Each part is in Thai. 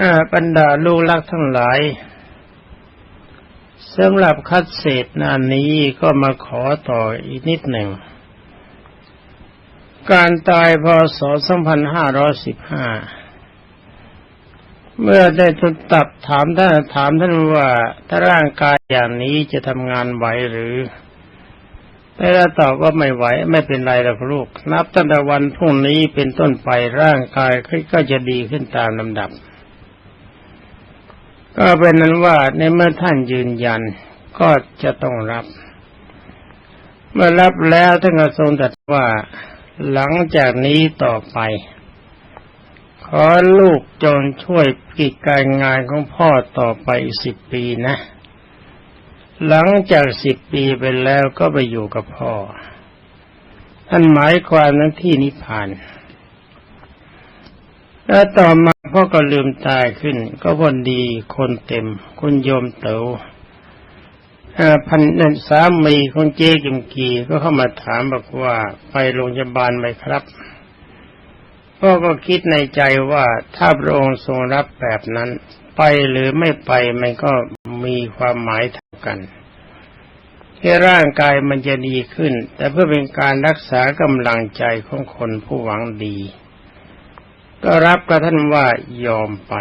อบรรดาลูกรักทั้งหลายสำหรับคัดเศษนานนี้ก็มาขอต่ออีกนิดหนึ่ง การตายพศ 2515 เมื่อได้ทุนตับถามท่านถามท่านว่า ถ้าร่างกายอย่างนี้จะทำงานไหวหรือแต่เรตอบว่าไม่ไหวไม่เป็นไรหรอกลูก นับตั้งแต่วันพรุ่งนี้เป็นต้นไปร่างกายก็จะดีขึ้นตามลำดับ ก็เป็นนั้นว่าในเมื่อท่านยืนยันก็จะต้องรับ เมื่อรับแล้วท่านก็ทรงตรัสว่าหลังจากนี้ต่อไป ขอลูกจงช่วยกิจการงานของพ่อต่อไปสิบปีนะ หลังจากสิบปีไปแล้วก็ไปอยู่กับพ่อ ท่านหมายความนั้นที่นิพพาน แล้วต่อมาพ่อก็ลืมตายขึ้น ก็วันดีคนเต็ม คุณโยมเต๋อพันนันสามีของเจ๊กิมกีก็เข้ามาถามบอกว่าไปโรงพยาบาลไหมครับพ่อก็คิดในใจว่าถ้าพระองค์ทรงรับแบบนั้น ไปหรือไม่ไปมันก็มีความหมายเท่ากันที่ร่างกายมันจะดีขึ้น แต่เพื่อเป็นการรักษากำลังใจของคนผู้หวังดี ก็รับกับท่านว่ายอมไป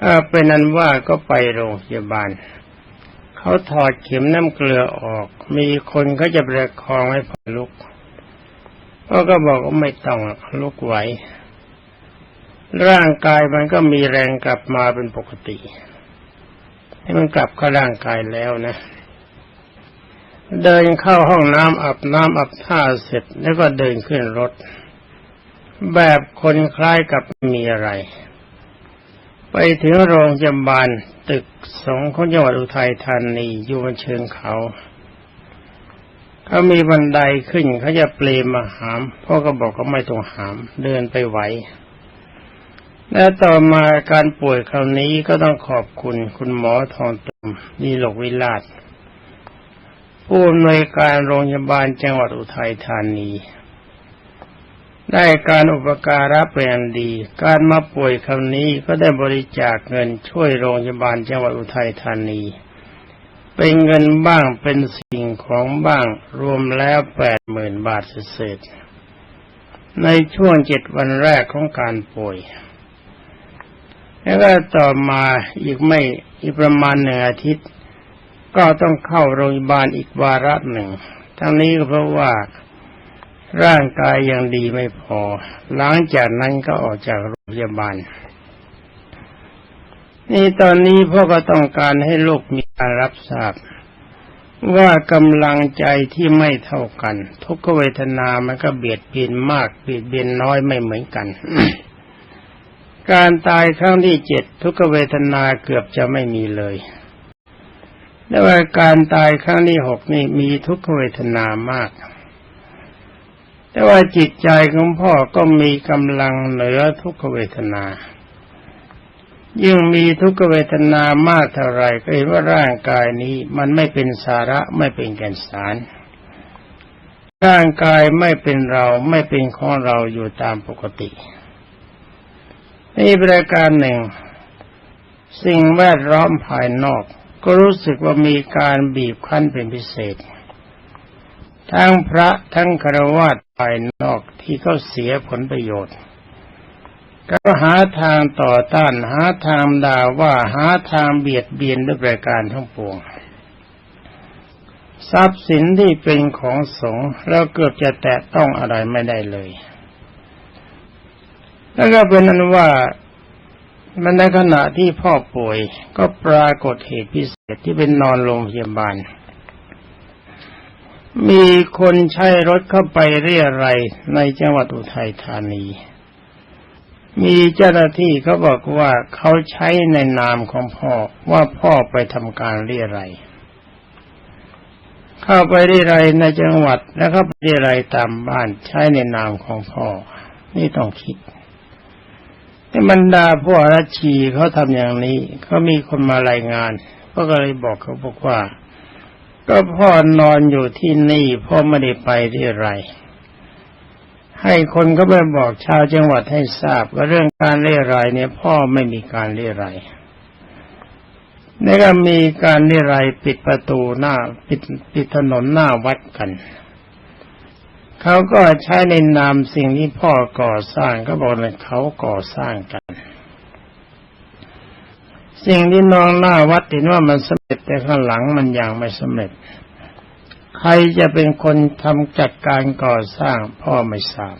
เอเป็นนั้นว่าก็ไปโรงพยาบาล เขาถอดเข็มน้ำเกลือออก มีคนเขาจะประคองให้พอลุกพ่อก็บอกว่าไม่ต้องลุกไหว ร่างกายมันก็มีแรงกลับมาเป็นปกติ ให้มันกลับเข้าร่างกายแล้วนะ เดินเข้าห้องน้ำอาบน้ำอาบท่าเสร็จแล้วก็เดินขึ้นรถ แบบคนคล้ายกับมีอะไร ไปถึงโรงพยาบาลตึกสองของจังหวัดอุทัยธานีอยู่บนเชิงเขาเขามีบันไดขึ้นเขาจะเปลมาหามพ่อก็บอกเขาไม่ต้องหาม เดินไปไหว และต่อมาการป่วยคราวนี้ก็ต้องขอบคุณคุณหมอทองตุมนีหลกวิลาศผู้อำนวยการโรงพยาบาลจังหวัดอุทัยธานี ได้การอุปการะเป็นอันดี การมาป่วยคราวนี้ก็ได้บริจาคเงินช่วยโรงพยาบาลจังหวัดอุทัยธานี เป็นเงินบ้างเป็นสิ่งของบ้างรวมแล้วแปดหมื่นบาทเศษในช่วงเจ็ดวันแรกของการป่วย แล้วก็ต่อมาอีกไม่อีกประมาณหนึ่งอาทิตย์ ก็ต้องเข้าโรงพยาบาลอีกวาระหนึ่ง ทั้งนี้ก็เพราะว่า ร่างกายยังดีไม่พอ หลังจากนั้นก็ออกจากโรงพยาบาล นี่ตอนนี้พ่อก็ต้องการให้ลูกมีการรับทราบ ว่ากำลังใจที่ไม่เท่ากัน ทุกขเวทนามันก็เบียดเบียนมากเบียดเบียนน้อยไม่เหมือนกัน การตายครั้งที่เจ็ดทุกขเวทนาเกือบจะไม่มีเลยแต่ว่าการตายครั้งที่หกนี่มีทุกขเวทนามาก แต่ว่าจิตใจของพ่อก็มีกำลังเหนือทุกขเวทนา ยิ่งมีทุกขเวทนามากเท่าไรก็เห็นว่าร่างกายนี้มันไม่เป็นสาระไม่เป็นแก่นสาร ร่างกายไม่เป็นเราไม่เป็นของเราอยู่ตามปกติ นี่ประการหนึ่ง สิ่งแวดล้อมภายนอก ก็รู้สึกว่ามีการบีบคั้นเป็นพิเศษ ทั้งพระทั้งคารวะภายนอกที่เขาเสียผลประโยชน์ ก็หาทางต่อต้านหาทางด่าว่าหาทางเบียดเบียนด้วยประการทั้งปวง ทรัพย์สินที่เป็นของสงฆ์แล้วเกือบจะแตะต้องอะไรไม่ได้เลย แล้วก็เป็นนั้นว่ามันในขณะที่พ่อป่วยก็ปรากฏเหตุพิเศษที่เป็นนอนโรงพยาบาล มีคนใช้รถเข้าไปเรียอะไรในจังหวัดอุทัยธานี มีเจ้าหน้าที่เขาบอกว่าเขาใช้ในนามของพ่อว่าพ่อไปทำการเรียอะไรเข้าไปเรียอะไรในจังหวัดแล้วก็ไปเรียอะไรตามบ้านใช้ในนามของพ่อ นี่ต้องคิดให้บรรดาพวกรัชชีเขาทำอย่างนี้เขามีคนมารายงานก็เลยบอกเขาบอกว่า ก็พ่อนอนอยู่ที่นี่พ่อไม่ได้ไปที่ไร ให้คนก็ไปบอกชาวจังหวัดให้ทราบว่าเรื่องการเล่รายเนี่ย พ่อไม่มีการเล่รายนี่ก็มีการเล่รายปิดประตูหน้าปิดปิดถนนหน้าวัดกันเขาก็ใช้ในนามสิ่งที่พ่อก่อสร้างก็บอกเลยเขาก่อสร้างกัน สิ่งที่นองหน้าวัดเห็นว่ามันสำเร็จแต่ข้างหลังมันยังไม่สำเร็จ ใครจะเป็นคนทำจัดการก่อสร้างพ่อไม่ทราบ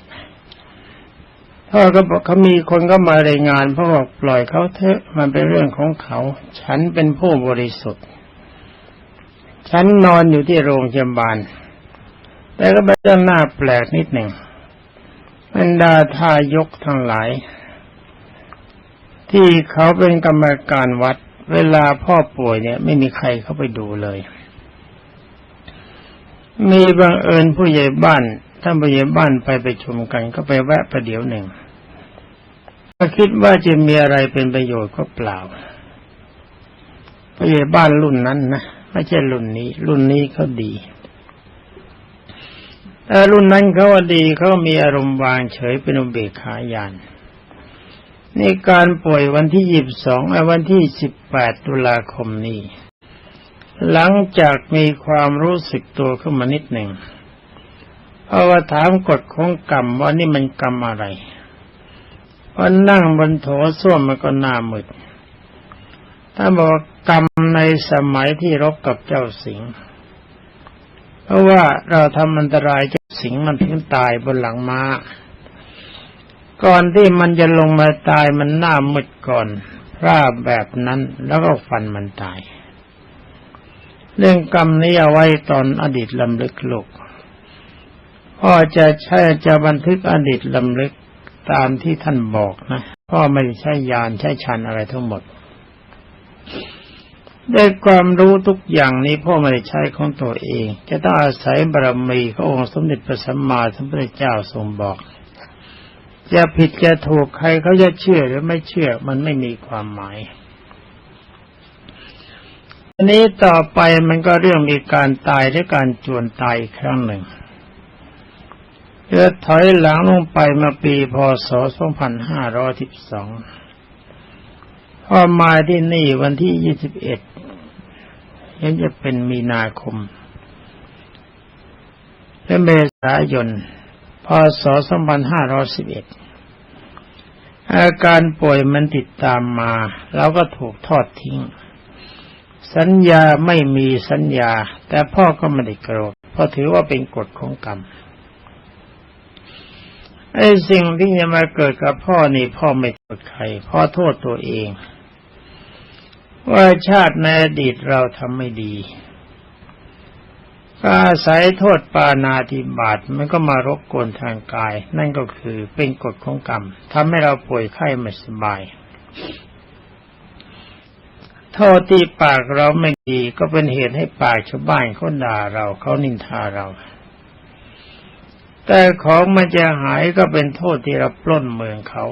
พ่อก็บอกเขามีคนก็มารายงานพ่อบอกปล่อยเขาเถอะมันเป็นเรื่องของเขา ฉันเป็นผู้บริสุทธิ์ ฉันนอนอยู่ที่โรงพยาบาล แต่ก็เป็นเรื่องน่าแปลกนิดหนึ่งบรรดาทายกทั้งหลาย ที่เขาเป็นกรรมการวัด เวลาพ่อป่วยเนี่ย ไม่มีใครเข้าไปดูเลย มีบังเอิญผู้ใหญ่บ้านท่านผู้ใหญ่บ้านไปไปชมกัน ก็ไปแวะประเดี๋ยวหนึ่งถ้าคิดว่าจะมีอะไรเป็นประโยชน์ก็เปล่าผู้ใหญ่บ้านรุ่นนั้นนะไม่ใช่รุ่นนี้ รุ่นนี้เขาดีแต่รุ่นนั้นเขาดีเขามีอารมณ์วางเฉยเป็นอุเบกขาญาณ นการป่วยวันที่ยี่สิบสองวันที่สิบแปดตุลาคมนี้ หลังจากมีความรู้สึกตัวขึ้นมานิดหนึ่งเพราะว่าถามกฎของกรรมว่านี่มันกรรมอะไรพอนั่งบนโถส้วมมันก็หน้ามืดถ้าบอกกรรมในสมัยที่รบกับเจ้าสิงห์เพราะว่าเราทำอันตรายเจ้าสิงห์มันถึงตายบนหลังมา้า ก่อนที่มันจะลงมาตายมันหน้ามืดก่อนพร่าแบบนั้นแล้วก็ฟันมันตาย เรื่องกรรมนี้เอาไว้ตอนอดีตลำลึกโลกพ่อจะใช้จะบันทึกอดีตลำลึกตามที่ท่านบอกนะพ่อไม่ใช้ยานใช้ชันอะไรทั้งหมดได้ความรู้ทุกอย่างนี้พ่อไม่ได้ใช้ของตัวเอง จะต้องอาศัยบารมีขององค์สมเด็จพระสัมมาสัมพุทธเจ้าทรงบอก จะผิดจะถูกใครเขาจะเชื่อหรือไม่เชื่อมันไม่มีความหมายอันนี้ต่อไปมันก็เรื่องมีการตายและการจวนตายครั้งหนึ่งเพื่อถอยหลังลงไปมาปีพศ 2512พอมาที่นี่วันที่ 21เห็นจะเป็นมีนาคมและเมษายนพศ 2511 อาการป่วยมันติดตามมาแล้วก็ถูกทอดทิ้ง สัญญาไม่มีสัญญา แต่พ่อก็ไม่ได้โกรธเพราะถือว่าเป็นกฎของกรรมไอ้สิ่งที่จะมาเกิดกับพ่อนี่พ่อไม่โทษใครพ่อโทษตัวเอง ว่าชาติในอดีตเราทำไม่ดี ก็อาศัยโทษปานาติบาตมันก็มารบกวนทางกาย นั่นก็คือเป็นกฎของกรรมทำให้เราป่วยไข้ไม่สบายโทษที่ปากเราไม่ดีก็เป็นเหตุให้ปากชาวบ้านเขาด่าเราเขานินทาเรา แต่ของมันจะหายก็เป็นโทษที่เราปล้นเมืองเขา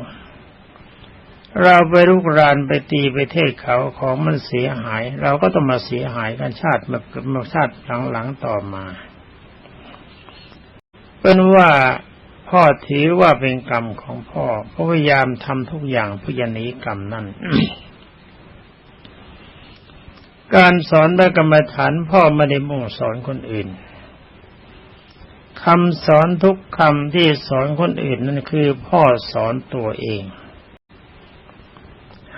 เราไปลุกรานไปตีไปเทศเขาของมันเสียหาย เราก็ต้องมาเสียหายกันชาติมามาชาติหลังๆต่อมาเป็นว่าพ่อถือว่าเป็นกรรมของพ่อพยายามทำทุกอย่างเพื่อหนีกรรมนั่นการสอนพระกรรมฐานพ่อไม่ได้มุ่งสอนคนอื่นคำสอนทุกคำที่สอนคนอื่นนั่นคือพ่อสอนตัวเอง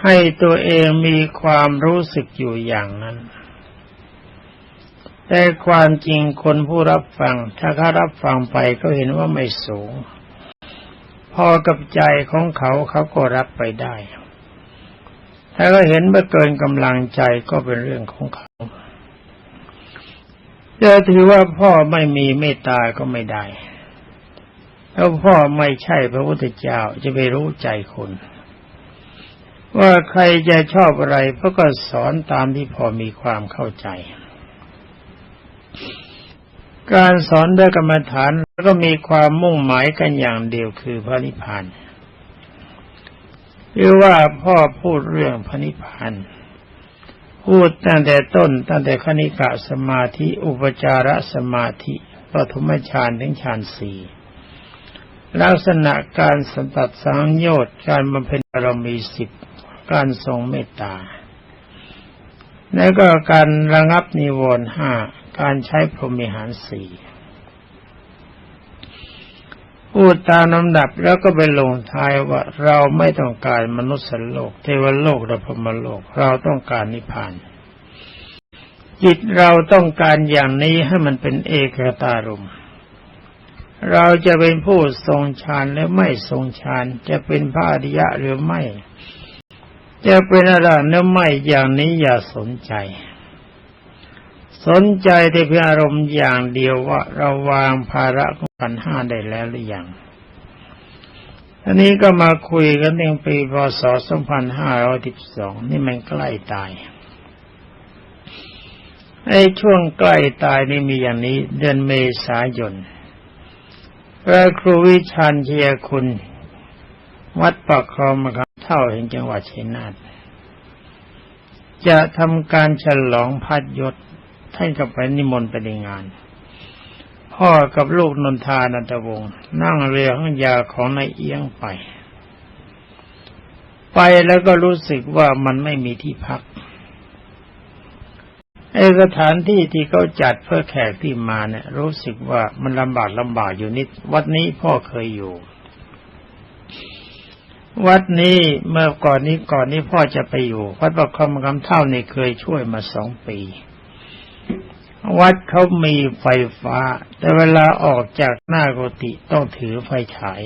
ให้ตัวเองมีความรู้สึกอยู่อย่างนั้น แต่ความจริงคนผู้รับฟัง ถ้าเขารับฟังไปก็เห็นว่าไม่สูง พอกับใจของเขาเขาก็รับไปได้ ถ้าก็เห็นว่าเกินกำลังใจก็เป็นเรื่องของเขาจะถือว่าพ่อไม่มีเมตตาก็ไม่ได้แล้วพ่อไม่ใช่พระพุทธเจ้าจะไปรู้ใจคน ว่าใครจะชอบอะไรพ่อก็สอนตามที่พอมีความเข้าใจ การสอนด้วยกรรมฐานก็มีความมุ่งหมายกันอย่างเดียวคือพระนิพพานหรือว่าพ่อพูดเรื่องพระนิพพานพูดตั้งแต่ต้นตั้งแต่คณิกะสมาธิ อุปจารสมาธิปฐมฌานถึงฌานสี่ ลักษณะการสันตัดสังโยชน์การบำเพ็ญบารมีสิบการทรงเมตตา แล้วก็การระงับนิวรณ์ห้าการใช้พรหมิหารสี่พูดตามลำดับแล้วก็ไปลงท้ายว่าเราไม่ต้องการมนุษย์โลก เทวโลกและพมโลก เราต้องการนิพพาน จิตเราต้องการอย่างนี้ให้มันเป็นเอกตารมณ์ เราจะเป็นผู้ทรงฌานหรือไม่ทรงฌานจะเป็นพระอริยะหรือไม่ จะเป็นอะไรหรือไม่อย่างนี้อย่าสนใจ สนใจแต่เพียงอารมณ์อย่างเดียวว่าเราวางภาระของขันห้าได้แล้วหรือยังอันนี้ก็มาคุยกันเองปีพศ2512 นี่มันใกล้ตายไอ้ช่วงใกล้ตายนี่มีอย่างนี้ เดือนเมษายน พระครูวิชานเชียคุณ วัดปากคลองมะขามเท่าแห่งจังหวัดชัยนาทจะทำการฉลองพัดยศท่านกับไปนิมนต์ไปในงาน พ่อกับลูกนนทานันตวงศ์นั่งเรือข้างยาของนายเอียงไป ไปแล้วก็รู้สึกว่ามันไม่มีที่พัก ไอสถานที่ที่เขาจัดเพื่อแขกที่มาเนี่ย รู้สึกว่ามันลำบากลำบากอยู่นิด วัดนี้พ่อเคยอยู่ วัดนี้เมื่อก่อนนี้ก่อนนี้พ่อจะไปอยู่ วัดประคำคำเท่านี่เคยช่วยมาสองปีวัดเขามีไฟฟ้า แต่เวลาออกจากหน้ากุฏิต้องถือไฟฉาย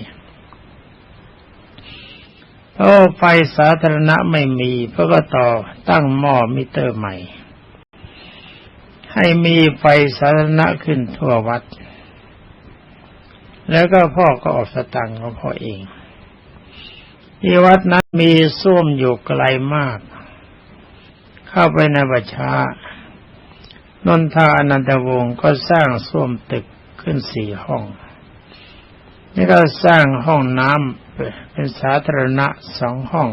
เพราะไฟสาธารณะไม่มีเพราะก็ต่อตั้งหม้อมิเตอร์ใหม่ ให้มีไฟสาธารณะขึ้นทั่ววัด แล้วก็พ่อก็ออกสตังค์ของพ่อเองที่วัดนั้นมีส้วมอยู่ไกลมาก เข้าไปในบัชานนทาอนันตวงศ์ก็สร้างส้วมตึกขึ้นสี่ห้อง นี่ก็สร้างห้องน้ำเป็นสาธารณะสองห้อง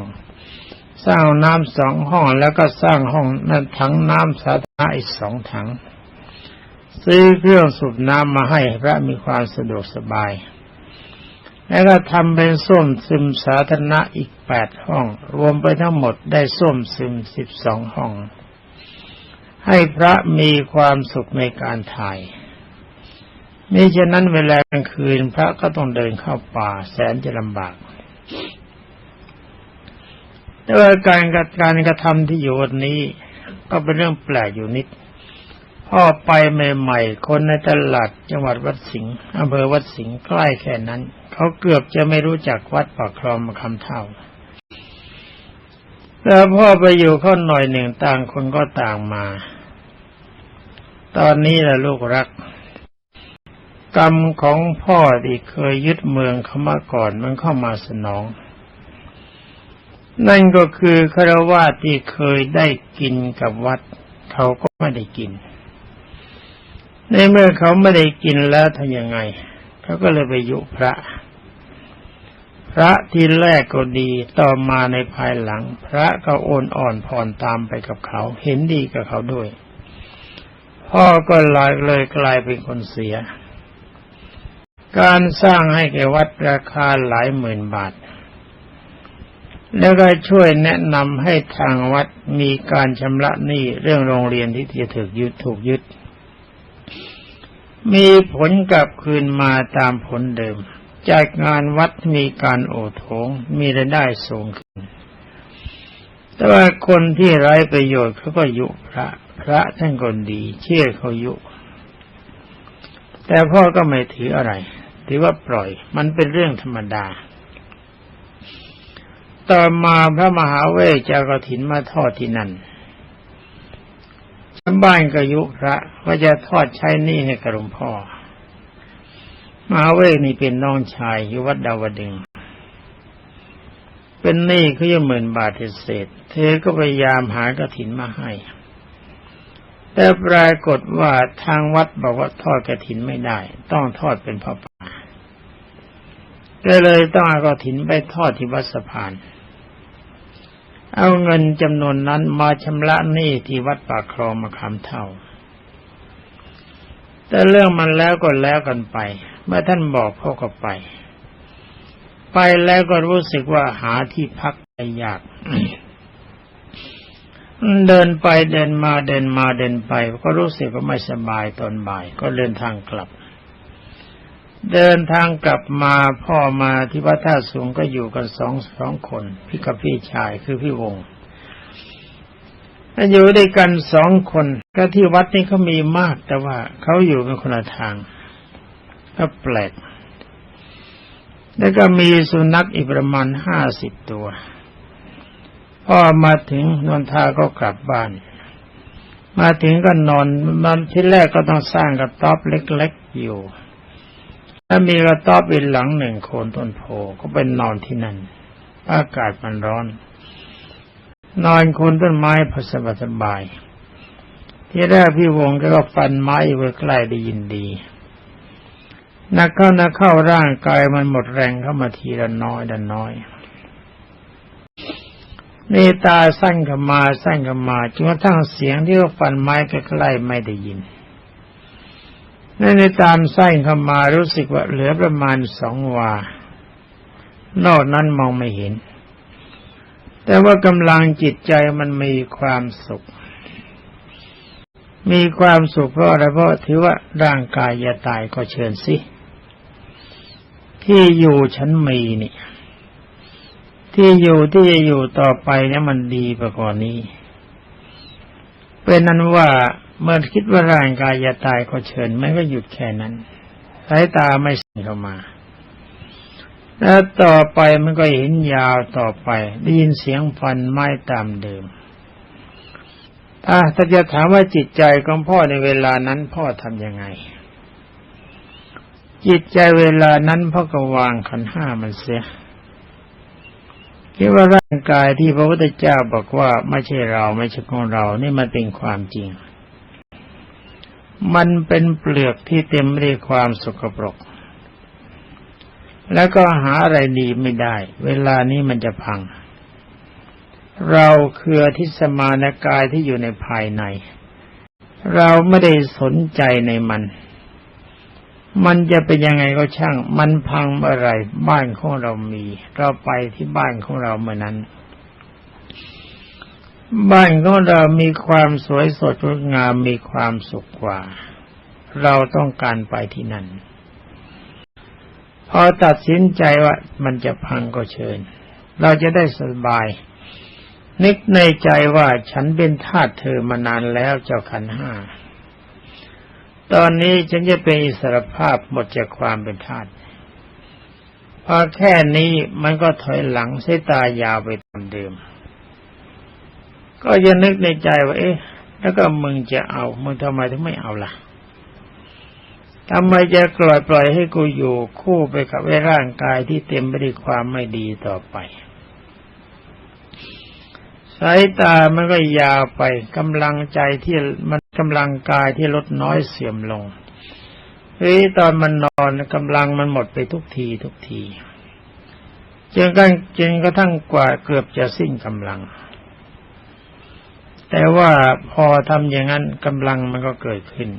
สร้างน้ำสองห้องแล้วก็สร้างห้องนั้นถังน้ำสาธารณะอีกสองถัง ซื้อเครื่องสูบน้ำมาให้พระมีความสะดวกสบาย แล้วก็ทำเป็นส้วมซึมสาธารณะอีกแปดห้อง รวมไปทั้งหมดได้ส้วมซึมสิบสองห้อง ให้พระมีความสุขในการถ่ายมิฉะนั้นเวลากลางคืนพระก็ต้องเดินเข้าป่าแสนจะลำบาก แต่ว่าการการกระทำที่อยู่วันนี้ ก็เป็นเรื่องแปลกอยู่นิดพ่อไปใหม่ๆ คนในตลาดจังหวัดวัดสิงห์อำเภอวัดสิงห์ใกล้แค่นั้น เขาเกือบจะไม่รู้จักวัดปากคลองมาคำเท่าแล้วพ่อไปอยู่ข้าหน่อยหนึ่งต่างคนก็ต่างมา ตอนนี้แหละลูกรัก กรรมของพ่อที่เคยยึดเมืองเขามาก่อนมันเข้ามาสนอง นั่นก็คือคารวะที่เคยได้กินกับวัด เขาก็ไม่ได้กิน ในเมื่อเขาไม่ได้กินแล้วทำยังไง เขาก็เลยไปยุพระ พระที่แรกก็ดีต่อมาในภายหลัง พระก็โอนอ่อนผ่อนตามไปกับเขา เห็นดีกับเขาด้วย พ่อก็ลายเลยกลายเป็นคนเสีย การสร้างให้แก่วัดราคาหลายหมื่นบาท แล้วก็ช่วยแนะนำให้ทางวัดมีการชำระหนี้เรื่องโรงเรียนที่จะถูกยึดถูกยึด มีผลกลับคืนมาตามผลเดิมจากงานวัดมีการโอโถงมีรายได้สูงขึ้น แต่ว่าคนที่ไร้ประโยชน์เขาก็ยุพระ พระท่านคนดี เชื่อเขายุ แต่พ่อก็ไม่ถืออะไร ถือว่าปล่อย มันเป็นเรื่องธรรมดา ต่อมาพระมหาเวกจะกถินมาทอดที่นั่นชาวบ้านก็ยุพระว่าจะทอดใช้หนี้ให้กระหลวงพ่อ มหาเวกนี่เป็นน้องชายอยู่วัดดาวดึง เป็นหนี้เขายังหมื่นบาทเศษ เธอก็พยายามหากระถินมาให้ แต่ปรากฏว่าทางวัดบอกว่าทอดกระถินไม่ได้ ต้องทอดเป็นพ่อป่าก็เลยต้องเอากระถินไปทอดที่วัดสะพาน เอาเงินจำนวนนั้นมาชำระหนี้ที่วัดปากคลองมาคำเท่า แต่เรื่องมันแล้วก็แล้วกันไป เมื่อท่านบอกพ่อก็ไป ไปแล้วก็รู้สึกว่าหาที่พักได้ยาก เดินไปเดินมาเดินมาเดินไป ก็รู้สึกว่าไม่สบายตอนบ่าย ก็เดินทางกลับ เดินทางกลับมาพ่อมาที่วัดท่าสูงก็อยู่กันสองสองคน พี่กับพี่ชายคือพี่วงอยู่ด้วยกันสองคนก็ที่วัดนี้เขามีมากแต่ว่าเขาอยู่กันคนละทาง ก็แปลก แล้วก็มีสุนัขอีกประมาณห้าสิบตัว พ่อมาถึงนอนทาก็กลับบ้าน มาถึงก็นอนมันที่แรกก็ต้องสร้างกระต๊อบเล็กๆอยู่ ถ้ามีกระต๊อบอีกหลังหนึ่งโคนต้นโพก็เป็นนอนที่นั่น อากาศมันร้อน นอนโคนต้นไม้พอสบายสบาย ที่แรกพี่วงก็ฟันไม้ไว้ใกล้ได้ยินดี นักเข้านักเข้าร่างกายมันหมดแรงเข้ามาทีละน้อยละน้อยนี่ตาสั้นกับมาสั้นกับมาจนกระทั่งเสียงที่เขาฟันไม้ใกล้ๆไม่ได้ยิน นั่นในตามไส้เข้ามารู้สึกว่าเหลือประมาณสองวา นอกนั้นมองไม่เห็น แต่ว่ากำลังจิตใจมันมีความสุข มีความสุขเพราะอะไรเพราะถือว่าร่างกายจะตายก็เชิญสิ ที่อยู่ฉันมีนี่ที่อยู่ที่จะอยู่ต่อไปเนี่ยมันดีกว่านี้ เป็นนั้นว่า มื่อคิดว่าร่างกายจะตายก็เชิญไม่ก็หยุดแค่นั้นสายตาไม่ส่งเข้ามา แล้วต่อไปมันก็เห็นยาวต่อไปได้ยินเสียงฟันไม้ตามเดิมถ้าถ้าจะถามว่าจิตใจของพ่อในเวลานั้นพ่อทำยังไง จิตใจเวลานั้นพ่อก็วางขันห้ามันเสียคิดว่าร่างกายที่พระพุทธเจ้าบอกว่าไม่ใช่เราไม่ใช่ของเรา นี่มันเป็นความจริง มันเป็นเปลือกที่เต็มไปด้วยความสกปรก แล้วก็หาอะไรดีไม่ได้ เวลานี้มันจะพัง เราคือทิสมานกายที่อยู่ในภายใน เราไม่ได้สนใจในมัน มันจะเป็นยังไงก็ช่าง มันพังเมื่อไรบ้านของเรามี เราไปที่บ้านของเราเมื่อนั้น บ้านของเรามีความสวยสดงดงามมีความสุขกว่า เราต้องการไปที่นั่น พอตัดสินใจว่ามันจะพังก็เชิญ เราจะได้สบาย นึกในใจว่าฉันเป็นทาสเธอมานานแล้วเจ้าขันห้า ตอนนี้ฉันจะเป็นอิสรภาพหมดจากความเป็นทาสพอแค่นี้มันก็ถอยหลังใช้ตายาวไปตามเดิม ก็ยังนึกในใจว่า เอ๊ะ แล้วก็มึงจะเอา มึงทำไมถึงไม่เอาล่ะทำไมจะปล่อยปล่อยให้กูอยู่คู่ไปกับไอ้ร่างกายที่เต็มไปด้วยความไม่ดีต่อไปสายตามันก็ยาวไปกำลังใจที่มันกำลังกายที่ลดน้อยเสื่อมลงเฮ้ยตอนมันนอนกำลังมันหมดไปทุกทีทุกทีจนกันจนกระทั่งกว่าเกือบจะสิ้นกำลัง แต่ว่าพอทำอย่างนั้นกำลังมันก็เกิดขึ้น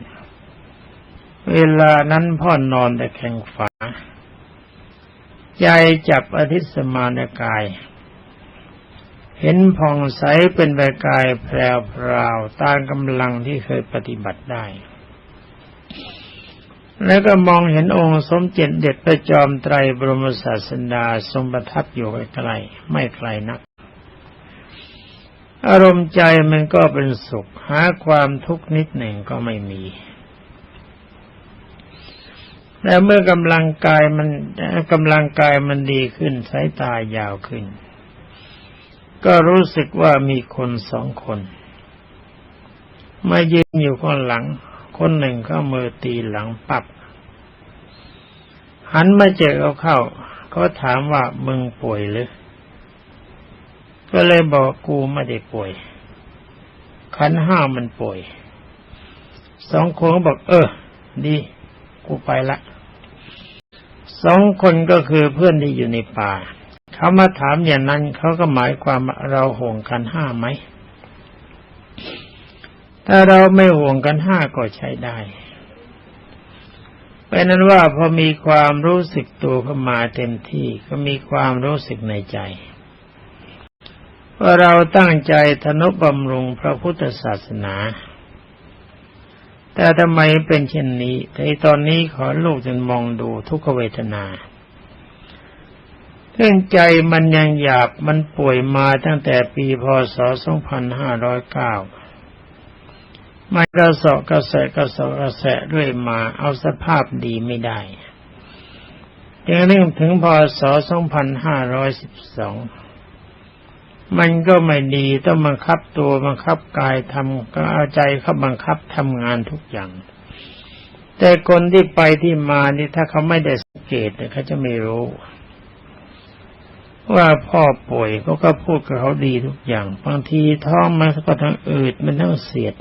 เวลานั้นพ่อนอนแต่แข็งฝา ใจจับอธิสมานกาย เห็นผ่องใสเป็นใบกายแพรวพราวตามกำลังที่เคยปฏิบัติได้ แล้วก็มองเห็นองค์สมเจ็จเด็ดพระจอมไตรบรมศาสดาทรงประทับอยู่ไกลไม่ไกลนัก อารมณ์ใจมันก็เป็นสุข หาความทุกข์นิดหนึ่งก็ไม่มีแต่เมื่อกำลังกายมันกำลังกายมันดีขึ้นสายตายาวขึ้น ก็รู้สึกว่ามีคนสองคน มายืนอยู่ข้างหลัง คนหนึ่งเข้ามือตีหลังปับหันมาเจอเขาเข้าเขาถามว่ามึงป่วยหรือ ก็เลยบอกกูไม่ได้ป่วย ขันห้ามันป่วย สองคนบอก เออ ดี กูไปละ สองคนก็คือเพื่อนที่อยู่ในป่า เขามาถามอย่างนั้นเขาก็หมายความเราห่วงกันห้าไหม ถ้าเราไม่ห่วงกันห้าก็ใช้ได้เป็นนั้นว่าพอมีความรู้สึกตัวเข้ามาเต็มที่ก็มีความรู้สึกในใจ ว่าเราตั้งใจทนุบำรุงพระพุทธศาสนา แต่ทำไมเป็นเช่นนี้แต่ตอนนี้ขอลูกจนมองดูทุกขเวทนาเรื่องใจมันยังหยาบมันป่วยมาตั้งแต่ปีพศ 2509 มันกระสอบกระแสกระสอบกระแสเรื่อยมาเอาสภาพดีไม่ได้ยังเรื่องถึงพศ 2512 มันก็ไม่ดีต้องบังคับตัวบังคับกายทำก็เอาใจเข้าบังคับทำงานทุกอย่าง แต่คนที่ไปที่มานี่ถ้าเขาไม่ได้สังเกตเขาจะไม่รู้ ว่าพ่อป่วยเขาก็พูดกับเขาดีทุกอย่าง บางทีท้องมันก็ทั้งอืดมันทั้งเสียด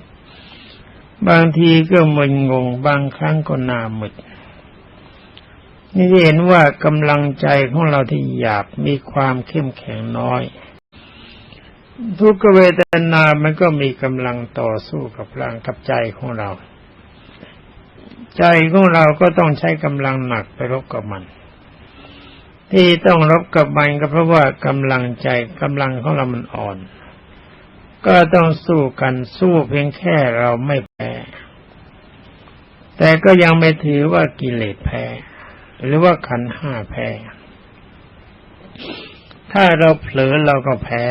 บางทีก็มึนงง บางครั้งก็นามึดนี่เห็นว่ากำลังใจของเราที่หยาบมีความเข้มแข็งน้อย ทุกเวทนามันก็มีกำลังต่อสู้กับร่างกับใจของเรา ใจของเราก็ต้องใช้กำลังหนักไปรบกับมัน ที่ต้องรบกับมันก็เพราะว่ากำลังใจกำลังของเรามันอ่อน ก็ต้องสู้กันสู้เพียงแค่เราไม่แพ้ แต่ก็ยังไม่ถือว่ากิเลสแพ้ หรือว่าขันห้าแพ้ ถ้าเราเผลอเราก็แพ้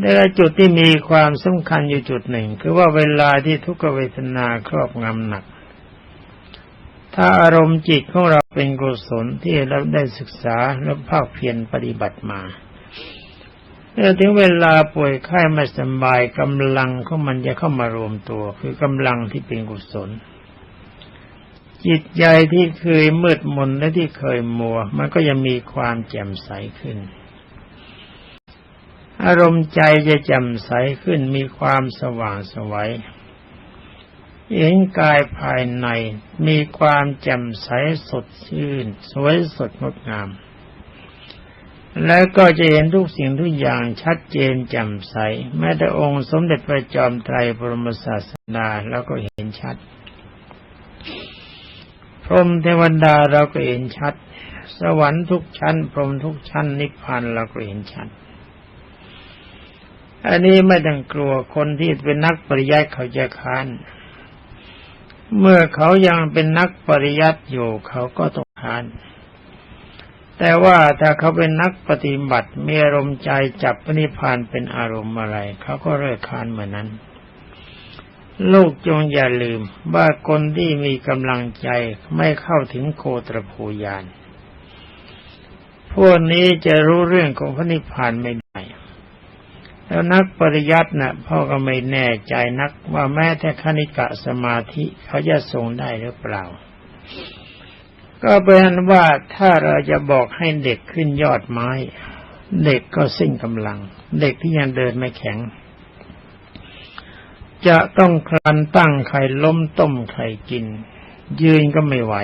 แต่จุดที่มีความสำคัญอยู่จุดหนึ่ง คือว่าเวลาที่ทุกขเวทนาครอบงำหนัก ถ้าอารมณ์จิตของเราเป็นกุศลที่เราได้ศึกษาและภาคเพียรปฏิบัติมาเมื่อถึงเวลาป่วยไข้ไม่สบายกำลังของมันจะเข้ามารวมตัว คือกำลังที่เป็นกุศล จิตใจที่เคยมืดมนและที่เคยมัว มันก็ยังมีความแจ่มใสขึ้น อารมณ์ใจจะแจ่มใสขึ้นมีความสว่างสวัยเห็นกายภายในมีความแจ่มใสสดชื่น สวยสดงดงาม แล้วก็จะเห็นทุกสิ่งทุกอย่างชัดเจนแจ่มใส แม้แต่องค์สมเด็จพระจอมไตรบรมศาสดาเราก็เห็นชัด พรหมเทวดาเราก็เห็นชัด สวรรค์ทุกชั้น พรหมทุกชั้นนิพพานเราก็เห็นชัด อันนี้ไม่ต้องกลัวคนที่เป็นนักปริยัติเขาจะค้าน เมื่อเขายังเป็นนักปริยัติอยู่เขาก็ต้องค้าน แต่ว่าถ้าเขาเป็นนักปฏิบัติมีอารมณ์ใจจับปณิพานเป็นอารมณ์อะไร เขาก็เลิกคานเหมือนนั้น ลูกจงอย่าลืมว่าคนที่มีกำลังใจไม่เข้าถึงโคตรภูยานพวกนี้จะรู้เรื่องของพระนิพพานไม่ด้ แล้วนักปริยัตินะ่ะพ่อก็ไม่แน่ใจนักว่าแม้แต่คณิกะสมาธิเขาจะทรงได้หรือเปล่า ก็เป็นว่าถ้าเราจะบอกให้เด็กขึ้นยอดไม้ เด็กก็สิ้นกำลัง เด็กที่ยังเดินไม่แข็ง จะต้องคลันตั้งไข่ล้มต้มไข่กิน ยืนก็ไม่ไหว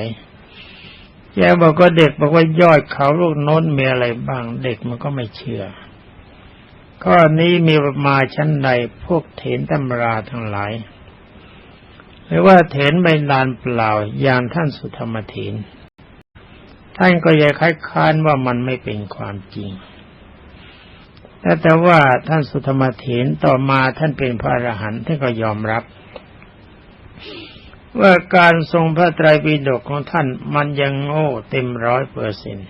แกบอกก็เด็กบอกว่ายอดเขาลูกโน้นมีอะไรบ้าง เด็กมันก็ไม่เชื่อ ข้อนี้มีมาชั้นใดพวกเถนตำราทั้งหลาย หรือว่าเถนใบลานเปล่าอย่างท่านสุธรรมเถนท่านก็ยังคัดค้านว่ามันไม่เป็นความจริง แต่แต่ว่าท่านสุธรรมเถนต่อมาท่านเป็นพระอรหันต์ท่านก็ยอมรับ ว่าการทรงพระไตรปิฎกของท่านมันยังโง่เต็มร้อยเปอร์เซ็นต์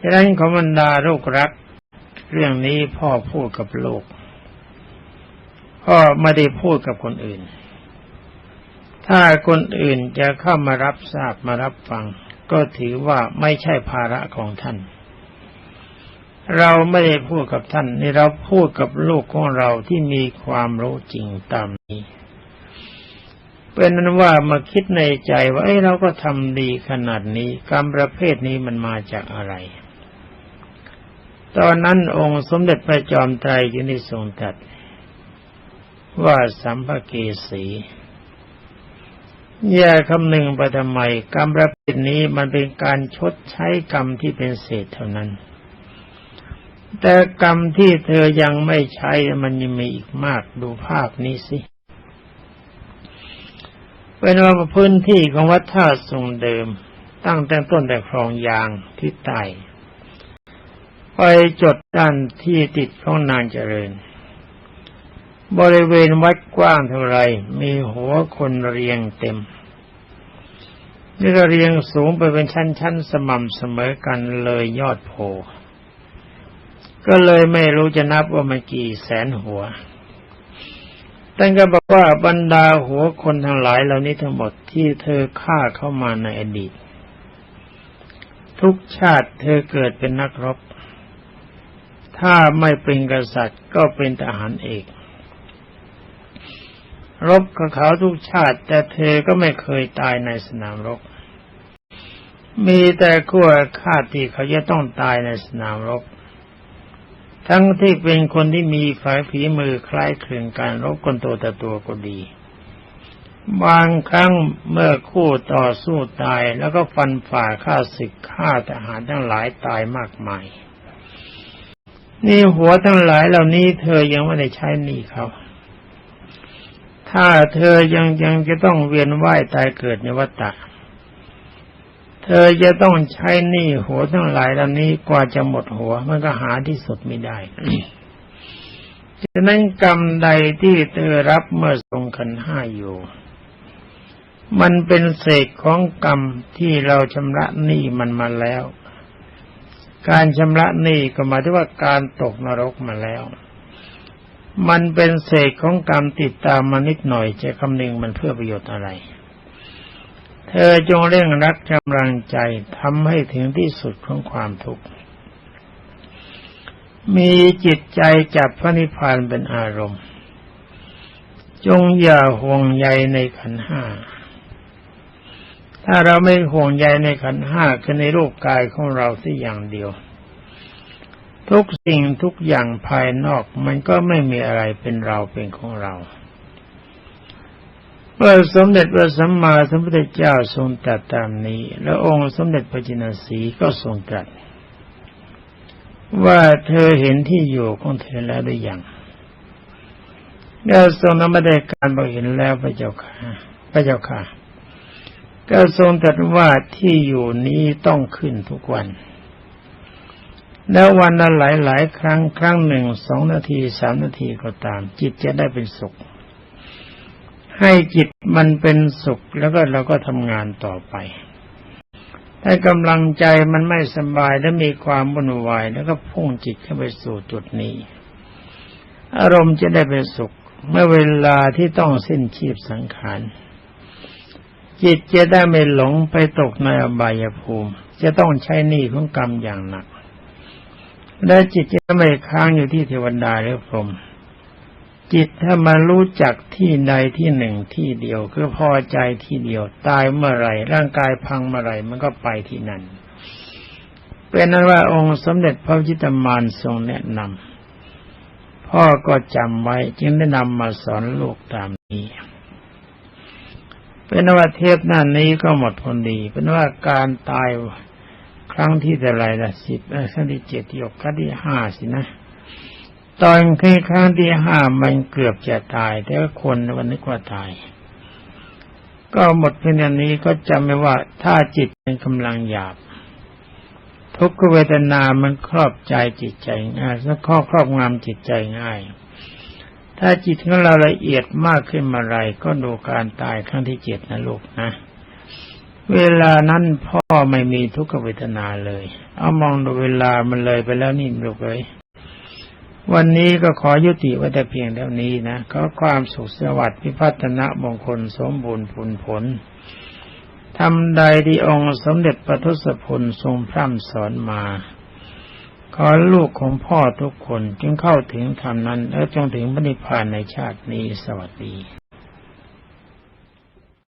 ดังนั้นขอบรรดาโรครัก เรื่องนี้พ่อพูดกับโลกพ่อไม่ได้พูดกับคนอื่น ถ้าคนอื่นจะเข้ามารับทราบมารับฟัง ก็ถือว่าไม่ใช่ภาระของท่าน เราไม่ได้พูดกับท่านนี่เราพูดกับลูกของเราที่มีความรู้จริงตามนี้เป็นนั้นว่ามาคิดในใจว่าเอ้เราก็ทำดีขนาดนี้กรรมประเภทนี้มันมาจากอะไร ตอนนั้นองค์สมเด็จพระจอมไตรจึงได้ทรงตรัสว่าสัมภเกสีแย่คำหนึ่งไปทำไมกรรมประเภทนี้มันเป็นการชดใช้กรรมที่เป็นเศษเท่านั้น แต่กรรมที่เธอยังไม่ใช้มันยังมีอีกมากดูภาพนี้สิเเป็นว่าพื้นที่ของวัดท่าทรงเดิม ตั้งแต่ต้นแต่คลองยางที่ใต้ ไปจดด้านที่ติดของนางเจริญ บริเวณวัดกว้างเท่าไรมีหัวคนเรียงเต็ม นี่ก็เรียงสูงไปเป็นชั้นๆ สม่ำเสมอกันเลยยอดโพ ก็เลยไม่รู้จะนับว่ามันกี่แสนหัวท่านก็บอกว่าบรรดาหัวคนทั้งหลายเหล่านี้ทั้งหมดที่เธอฆ่าเข้ามาในอดีต ทุกชาติเธอเกิดเป็นนักรบ ถ้าไม่เป็นกษัตริย์ก็เป็นทหารเอกรบกับเขาทุกชาติแต่เธอก็ไม่เคยตายในสนามรบ มีแต่ขั้วข้าที่เขาจะต้องตายในสนามรบ ทั้งที่เป็นคนที่มีฝ่ายผีมือคล้ายคลึงการรบกันตัวแต่ตัวก็ดี บางครั้งเมื่อคู่ต่อสู้ตายแล้วก็ฟันฝ่าฆ่าศึกฆ่าทหารทั้งหลายตายมากมาย นี่หัวทั้งหลายเหล่านี้เธอยังไม่ได้ใช้หนี้เขาถ้าเธอยังยังจะต้องเวียนว่ายตายเกิดในวัฏฏะเธอจะต้องใช้หนี้หัวทั้งหลายเหล่านี้กว่าจะหมดหัว มันก็หาที่สุดไม่ได้ฉะนั้นกรรมใดที่เธอรับเมื่อทรงขันห้าอยู่ มันเป็นเศษของกรรมที่เราชำระหนี้มันมาแล้ว การชำระหนี้ก็หมายถึงว่าการตกนรกมาแล้ว มันเป็นเศษของกรรมติดตามมานิดหน่อยจะคำนึงมันเพื่อประโยชน์อะไร เธอจงเร่งรักกำลังใจทำให้ถึงที่สุดของความทุกข์ มีจิตใจจับพระนิพพานเป็นอารมณ์ จงอย่าห่วงใยในขันห้า ถ้าเราไม่ห่วงใยในขันห้าคือในรูปกายของเราที่อย่างเดียว ทุกสิ่งทุกอย่างภายนอกมันก็ไม่มีอะไรเป็นเราเป็นของเราเมื่อสมเด็จพระสัมมาสัมพุทธเจ้าทรงตรัสตามนี้ แล้วองค์สมเด็จพระจินสีก็ทรงตรัสว่าเธอเห็นที่อยู่ของเธอแล้วหรือยังแล้วทรงนำมาได้การบอกเห็นแล้วพระเจ้าค่ะ พระเจ้าค่ะ ก็ทรงตรัสว่าที่อยู่นี้ต้องขึ้นทุกวัน แล้ววันละหลายหลายครั้งครั้งหนึ่งสองนาทีสามนาทีก็ตาม จิตจะได้เป็นสุข ให้จิตมันเป็นสุขแล้วก็เราก็ทำงานต่อไปถ้ากำลังใจมันไม่สบายและมีความวุ่นวายแล้วก็พุ่งจิตเข้าไปสู่จุดนี้ อารมณ์จะได้เป็นสุข เมื่อเวลาที่ต้องสิ้นชีพสังขาร จิตจะได้ไม่หลงไปตกในอบายภูมิ จะต้องใช้หนี้ของกรรมอย่างหนัก และจิตจะไม่ค้างอยู่ที่เทวดาหรือพรหมจิตถ้ามารู้จักที่ใดที่หนึ่งที่เดียว คือพอใจที่เดียวตายเมื่อไรร่างกายพังเมื่อไรมันก็ไปที่นั่น เป็นนั้นว่าองค์สมเด็จพระจิตมานทรงแนะนำพ่อก็จำไว้จึงได้นำมาสอนลูกตามนี้ เป็นว่าเทปหน้านี้ก็หมดพอดี เป็นว่าการตายครั้งที่แต่ไรละสิบครั้งที่เจ็ดที่หกครั้งที่ห้าสินะ ตอนครั้งที่ห้ามันเกือบจะตาย แต่คนวันนี้ก็ตาย ก็หมดเพียงนี้ก็จำไว้ว่าถ้าจิตเป็นกำลังหยาบ ทุกขเวทนามันครอบใจจิตใจง่ายและข้อครอบงำจิตใจง่าย ถ้าจิตของเราละเอียดมากขึ้นมาไรก็ดูการตายครั้งที่เจ็ดนะลูกนะ เวลานั้นพ่อไม่มีทุกขเวทนาเลย เอามองดูเวลามันเลยไปแล้วนี่ลูกเอ้ยวันนี้ก็ขอยุติไว้แต่เพียงเท่านี้นะขอความสุขสวัสดิ์พิพัฒนะมงคลสมบูรณ์ผลผลทำใดที่องค์สมเด็จพระทศพลทรงพร่ำสอนมา ขอลูกของพ่อทุกคนจึงเข้าถึงธรรมนั้น และจงถึงพระนิพพานในชาตินี้สวัสดี